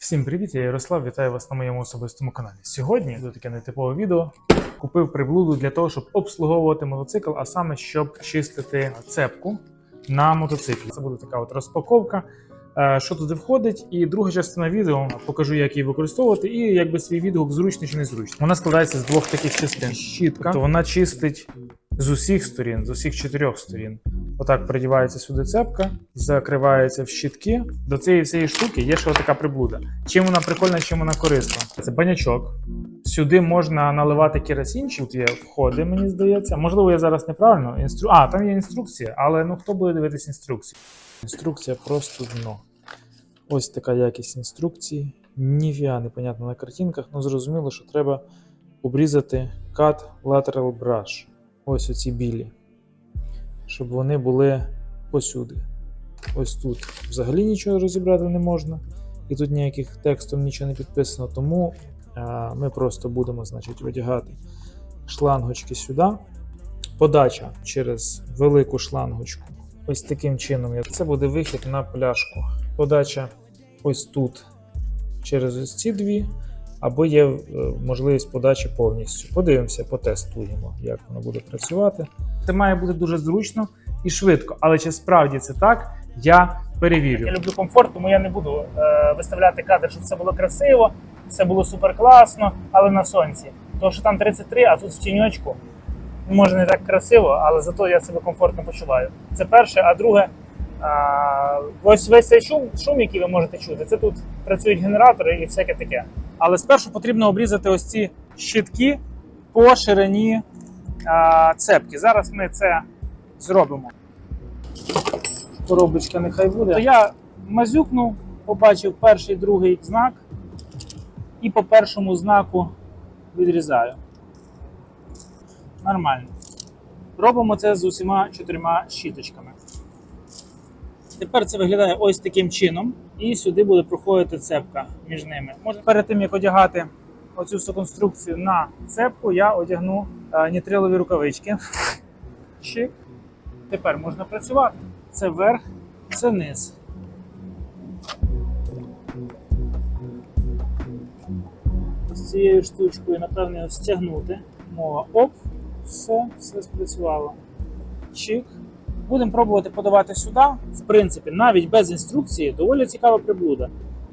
Всім привіт, я Ярослав, вітаю вас на моєму особистому каналі. Сьогодні буде таке нетипове відео. Купив приблуду для того, щоб обслуговувати мотоцикл, а саме щоб чистити цепку на мотоциклі. Це буде така от розпаковка, е, що туди входить. І друга частина відео покажу, як її використовувати, і якби свій відгук зручний чи незручний. Вона складається з двох таких частин: щітка, тобто вона чистить з усіх сторін, з усіх чотирьох сторін. Отак придівається сюди цепка, закривається в щітки. До цієї всієї штуки є ще така приблуда. Чим вона прикольна, чим вона корисна? Це банячок. Сюди можна наливати керосинчик. Тут є входи, мені здається. Можливо, я зараз неправильно. Інстру... А, там є інструкція, але ну хто буде дивитись інструкцію? Інструкція просто дно. Ось така якість інструкції. Ніфіга непонятно на картинках, ну зрозуміло, що треба обрізати cut lateral brush. Ось оці білі щоб вони були посюди. Ось тут взагалі нічого розібрати не можна, і тут ніяких текстом нічого не підписано, тому а, ми просто будемо значить, видягати шлангочки сюди. Подача через велику шлангочку. Ось таким чином. Це буде вихід на пляшку. Подача ось тут через ось ці дві, або є е, можливість подачі повністю. Подивимося, потестуємо, як воно буде працювати. Це має бути дуже зручно і швидко. Але чи справді це так, я перевірю. Я люблю комфорт, тому я не буду е, виставляти кадр, щоб все було красиво, все було супер класно, але на сонці. Тому що там 33, а тут в тіньочку. Може не так красиво, але зато я себе комфортно почуваю. Це перше, а друге, а, ось весь цей шум, шум, який ви можете чути, це тут працюють генератори і всяке таке. Але спершу потрібно обрізати ось ці щитки по ширині цепки. Зараз ми це зробимо. Коробочка нехай буде. То я мазюкнув, побачив перший другий знак, і по першому знаку відрізаю. Нормально. Робимо це з усіма чотирма щіточками. Тепер це виглядає ось таким чином, і сюди буде проходити цепка між ними. Може, перед тим як одягати оцю всю конструкцію на цепку, я одягну е, нітрилові рукавички. Чик. Тепер можна працювати. Це верх, це низ. З цією штучкою, напевно, його стягнути. Мова оп, все, все спрацювало. Чик. Будемо пробувати подавати сюди. В принципі, навіть без інструкції доволі цікава приблуда.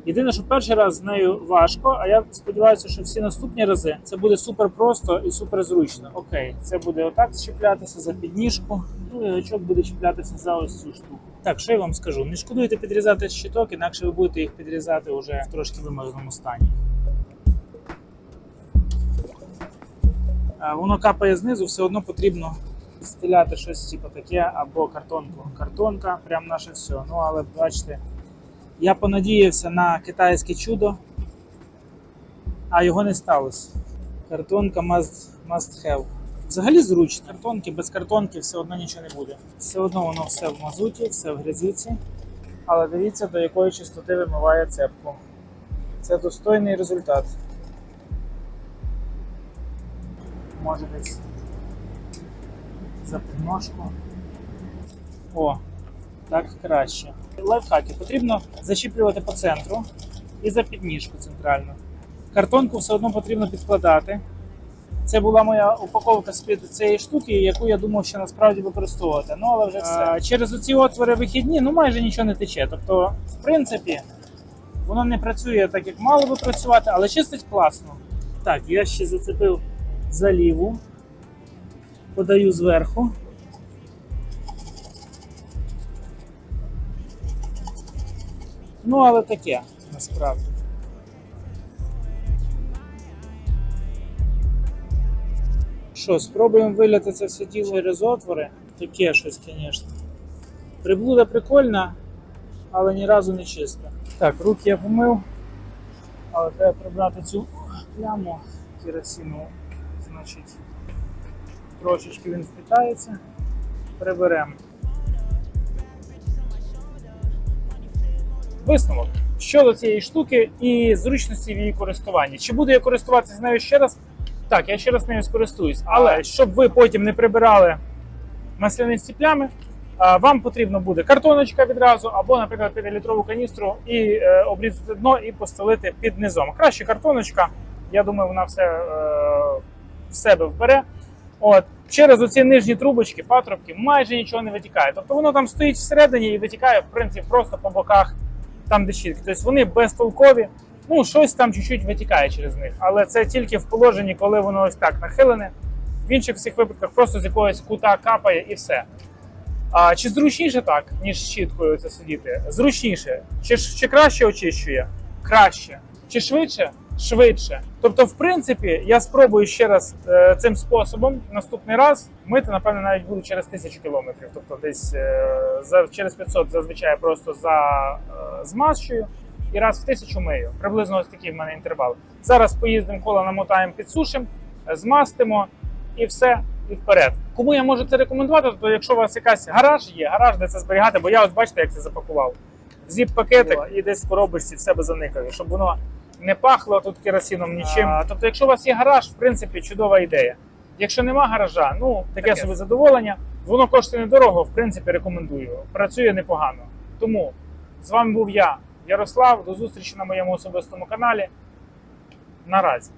Єдине, що перший раз з нею важко, а я сподіваюся, що всі наступні рази це буде супер просто і супер зручно. Окей, це буде отак чіплятися за підніжку, ну і гачок буде чіплятися за ось цю штуку. Так, що я вам скажу? Не шкодуйте підрізати щиток, інакше ви будете їх підрізати вже в трошки вимазаному стані. Воно капає знизу, все одно потрібно стиляти щось типу таке або картонку. Картонка, прям наше все. Ну але бачите. Я понадіявся на китайське чудо, а його не сталося. Картонка must, must have. Взагалі зручно. Картонки без картонки все одно нічого не буде. Все одно воно все в мазуті, все в грязюці. Але дивіться, до якої чистоти вимиває цепку. Це достойний результат. Може десь за підножку. О, так краще. Лайфхаки потрібно зачіплювати по центру і за підніжку центральну. Картонку все одно потрібно підкладати. Це була моя упаковка з-під цієї штуки, яку я думав, що насправді використовувати. Ну, але вже все. А, через оці отвори вихідні ну майже нічого не тече. Тобто, в принципі, воно не працює так, як мало би працювати, але чистить класно. Так, я ще зацепив за ліву, подаю зверху. Ну, але таке насправді. Що, спробуємо виляти це все діло через отвори. Таке щось, звісно. Приблуда прикольна, але ні разу не чиста. Так, руки я помив, але треба прибрати цю пляму керосину. Значить, трошечки він впитається. Приберемо. Висновок щодо цієї штуки і зручності в її користуванні. Чи буду я користуватися нею ще раз? Так, я ще раз нею скористуюсь. Але щоб ви потім не прибирали маслянисті плями, Вам потрібно буде картоночка відразу, або, наприклад, 5-літрову каністру і е, обрізати дно і постелити під низом. Краще картоночка, я думаю, вона все е, в себе вбере. От через оці нижні трубочки, патрубки, майже нічого не витікає. Тобто воно там стоїть всередині і витікає, в принципі, просто по боках, там де щітки. Тобто вони безтолкові. Ну, щось там чуть-чуть витікає через них, але це тільки в положенні, коли воно ось так нахилене. В інших всіх випадках просто з якогось кута капає і все. А чи зручніше так, ніж щіткою це сидіти? Зручніше. Чи, чи краще очищує? Краще. Чи швидше? Швидше. Тобто, в принципі, я спробую ще раз е, цим способом наступний раз мити, напевно, навіть буду через тисячу кілометрів. Тобто десь е, за, через 500 зазвичай просто за е, змащую і раз в тисячу мию. Приблизно ось такий в мене інтервал. Зараз поїздимо кола намотаємо, підсушимо, е, змастимо і все, і вперед. Кому я можу це рекомендувати, то якщо у вас якась гараж є, гараж, де це зберігати, бо я от бачите, як це запакував. Зіп пакетик і десь в коробочці в себе заникаю, щоб воно не пахло тут керосином нічим. А, тобто, якщо у вас є гараж, в принципі, чудова ідея. Якщо нема гаража, ну таке Таке. собі задоволення. Воно коштує недорого, в принципі, рекомендую. Працює непогано. Тому з вами був я, Ярослав. До зустрічі на моєму особистому каналі. Наразі.